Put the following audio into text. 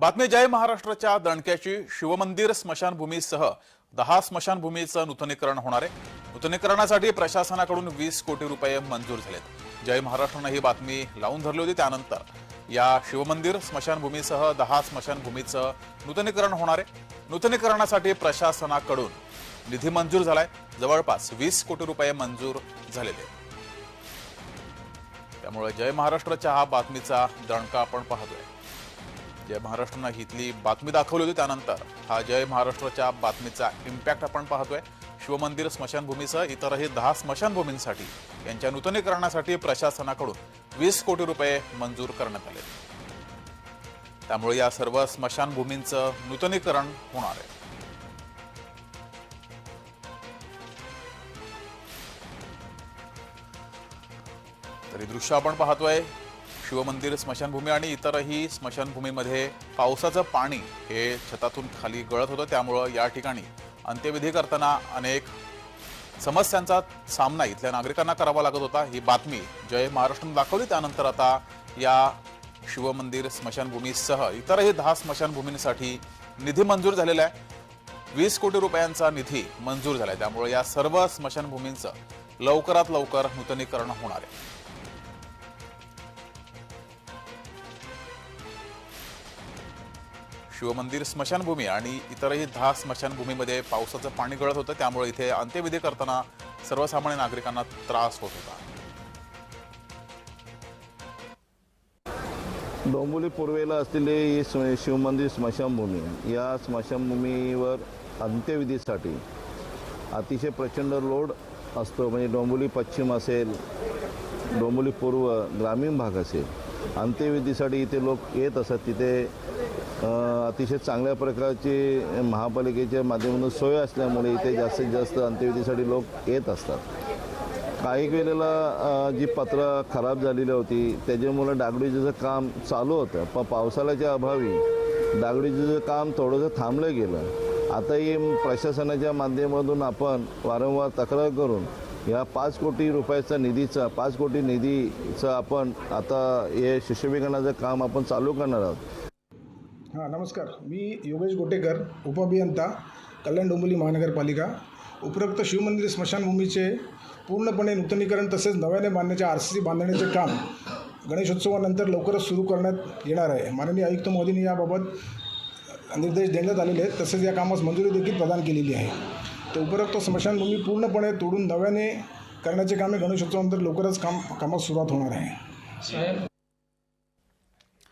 बातमी जय महाराष्ट्राच्या दणक्याची शिवमंदिर स्मशानभूमीसह दहा स्मशानभूमीचं नूतनीकरण होणार आहे. नूतनीकरणासाठी प्रशासनाकडून वीस कोटी रुपये मंजूर झालेत. जय महाराष्ट्रानं ही बातमी लावून धरली होती. त्यानंतर या शिवमंदिर स्मशानभूमीसह दहा स्मशानभूमीचं नूतनीकरण होणार आहे. नूतनीकरणासाठी प्रशासनाकडून निधी मंजूर झालाय. जवळपास वीस कोटी रुपये मंजूर झालेले त्यामुळे जय महाराष्ट्राच्या हा बातमीचा दणका आपण पाहतोय. जय महाराष्ट्रानं इथली बातमी दाखवली होती त्यानंतर हा जय महाराष्ट्राच्या बातमीचा इम्पॅक्ट आपण पाहतोय. शिवमंदिर स्मशानभूमीसह इतरही दहा स्मशानभूमींसाठी यांच्या नूतनीकरणासाठी प्रशासनाकडून वीस कोटी रुपये मंजूर करण्यात आले. त्यामुळे या सर्व स्मशानभूमींचं नूतनीकरण होणार आहे. तरी दृश्य आपण पाहतोय. शिवमंदिर स्मशानभूमी आणि इतरही स्मशानभूमीमध्ये पावसाचं पाणी हे छतातून खाली गळत होतं. त्यामुळं या ठिकाणी अंत्यविधी करताना अनेक समस्यांचा सामना इथल्या नागरिकांना करावा लागत होता. ही बातमी जय महाराष्ट्रानं दाखवली. त्यानंतर आता या शिवमंदिर स्मशानभूमीसह इतरही दहा स्मशानभूमींसाठी निधी मंजूर झालेला आहे. वीस कोटी रुपयांचा निधी मंजूर झाला आहे त्यामुळे या सर्व स्मशानभूमींचं लवकरात लवकर नूतनीकरण होणार आहे. शिवमंदिर स्मशानभूमी आणि इतरही दहा स्मशानभूमीमध्ये पावसाचं पाणी गळत होतं त्यामुळे इथे अंत्यविधी करताना सर्वसामान्य नागरिकांना त्रास होत होता. डोंबोली पूर्वेला असलेले ही शिवमंदिर स्मशानभूमी या स्मशानभूमीवर अंत्यविधीसाठी अतिशय प्रचंड लोड असतो म्हणजे डोंबोली पश्चिम असेल डोंबोली पूर्व ग्रामीण भाग असेल अंत्यविधीसाठी इथे लोक येत असतात तिथे अतिशय चांगल्या प्रकारची महापालिकेच्या माध्यमातून सोय असल्यामुळे इथे जास्तीत जास्त अंत्यविधीसाठी लोक येत असतात. काही वेळेला जी पत्र खराब झालेली होती त्याच्यामुळं डागडुजीचं काम चालू होतं. पण पावसाळ्याच्या अभावी डागडुजीचं काम थोडंसं थांबलं गेलं. आताही प्रशासनाच्या माध्यमातून आपण वारंवार तक्रार करून या पाच कोटी रुपयाचा निधीचा पाच कोटी निधीचं आपण आता हे शिष्यविकरणाचं काम आपण चालू करणार आहोत. हां नमस्कार. मी योगेश गोटेकर उपअभियंता कल्याण डोंबिवली महानगरपालिका. उपरोक्त शिवमंदिर स्मशानभूमीचे पूर्णपणे नूतनीकरण तसेच नव्याने बांधण्याचे आर सी सी बांधण्याचे काम गणेशोत्सवानंतर लवकरच सुरू करण्यात येणार आहे. माननीय आयुक्त मोदींनी याबाबत निर्देश देण्यात आलेले आहेत. तसेच या कामास मंजुरी देखील प्रदान केलेली आहे. तर उपरोक्त स्मशानभूमी पूर्णपणे तोडून नव्याने करण्याचे कामे गणेशोत्सवानंतर लवकरच काम कामास सुरुवात होणार आहे. साहेब